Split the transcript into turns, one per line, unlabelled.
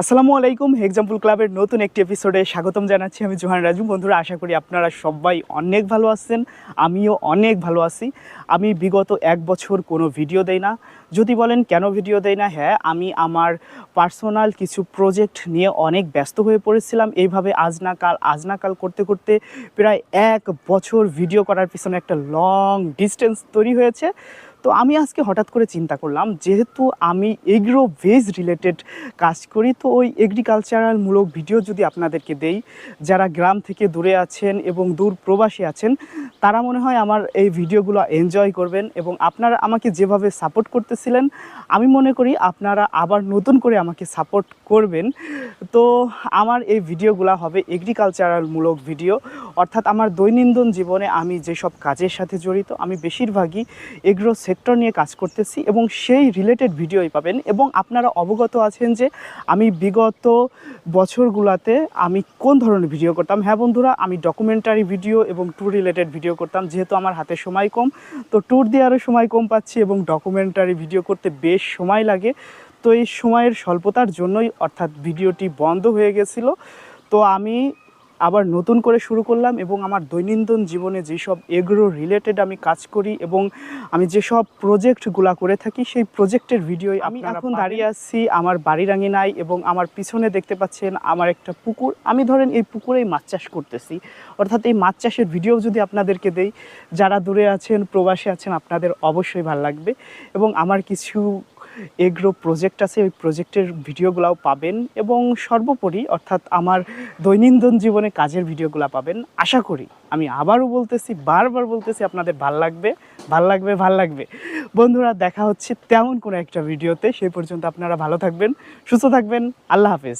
আসসালামু আলাইকুম এক্সাম্পল ক্লাবের নতুন একটি এপিসোডে স্বাগতম জানাচ্ছি আমি জোহান রাজু। বন্ধুরা, আশা করি আপনারা সবাই অনেক ভালো আছেন, আমিও অনেক ভালো আছি। আমি বিগত এক বছর কোনো ভিডিও দেই না। যদি বলেন কেন ভিডিও দেই না হ্যাঁ আমি আমার পার্সোনাল কিছু প্রজেক্ট নিয়ে অনেক ব্যস্ত হয়ে পড়েছিলাম। এইভাবে আজ না কাল, আজ না কাল করতে করতে প্রায় এক বছর ভিডিও করার পিছনে একটা লং ডিস্টেন্স তৈরি হয়েছে। তো আমি আজকে হঠাৎ করে চিন্তা করলাম, যেহেতু আমি এগ্রো ভেজ রিলেটেড কাজ করি, তো ওই এগ্রিকালচারাল মূলক ভিডিও যদি আপনাদেরকে দেই, যারা গ্রাম থেকে দূরে আছেন এবং দূর প্রবাসী আছেন, তারা মনে হয় আমার এই ভিডিওগুলো এনজয় করবেন এবং আপনারা আমাকে যেভাবে সাপোর্ট করতেছিলেন, আমি মনে করি আপনারা আবার নতুন করে আমাকে সাপোর্ট করবেন। তো আমার এই ভিডিওগুলো হবে এগ্রিকালচারাল মূলক ভিডিও অর্থাৎ আমার দৈনন্দিন জীবনে আমি যেসব কাজের সাথে জড়িত, আমি বেশিরভাগই এগ্রো সেক্টর নিয়ে কাজ করতেছি এবং সেই রিলেটেড ভিডিওই পাবেন এবং আপনারা অবগত আছেন যে আমি বিগত বছরগুলোতে আমি কোন ধরনের ভিডিও করতাম। হ্যাঁ বন্ধুরা, আমি ডকুমেন্টারি ভিডিও এবং ট্যুর রিলেটেড ভিডিও করতাম, যেহেতু আমার হাতে সময় কম। তো ট্যুর দেওয়ারও সময় কম পাচ্ছি এবং ডকুমেন্টারি ভিডিও করতে বেশ সময় লাগে। তো এই সময়ের স্বল্পতার জন্যই অর্থাৎ ভিডিওটি বন্ধ হয়ে গেছিল। তো আমি আবার নতুন করে শুরু করলাম এবং আমার দৈনন্দিন জীবনে যেসব এগ্রো রিলেটেড আমি কাজ করি এবং আমি যেসব প্রজেক্টগুলো করে থাকি সেই প্রজেক্টের ভিডিওই আমি এখন দাঁড়িয়ে আছি আমার বাড়ির আঙিনায় এবং আমার পিছনে দেখতে পাচ্ছেন আমার একটা পুকুর। আমি ধরেন এই পুকুরেই মাছ চাষ করতেছি। অর্থাৎ এই মাছ চাষের ভিডিও যদি আপনাদেরকে দেই যারা দূরে আছেন প্রবাসে আছেন আপনাদের অবশ্যই ভালো লাগবে এবং আমার কিছু এগ্রো প্রজেক্ট আছে, ওই প্রজেক্টের ভিডিওগুলাও পাবেন এবং সর্বোপরি অর্থাৎ আমার দৈনন্দিন জীবনে কাজের ভিডিওগুলো পাবেন। আশা করি, আমি আবারও বলতেছি, বারবার বলতেছি, আপনাদের ভালো লাগবে ভালো লাগবে ভালো লাগবে। বন্ধুরা, দেখা হচ্ছে তেমন কোনো একটা ভিডিওতে। সেই পর্যন্ত আপনারা ভালো থাকবেন, সুস্থ থাকবেন, আল্লাহ হাফেজ।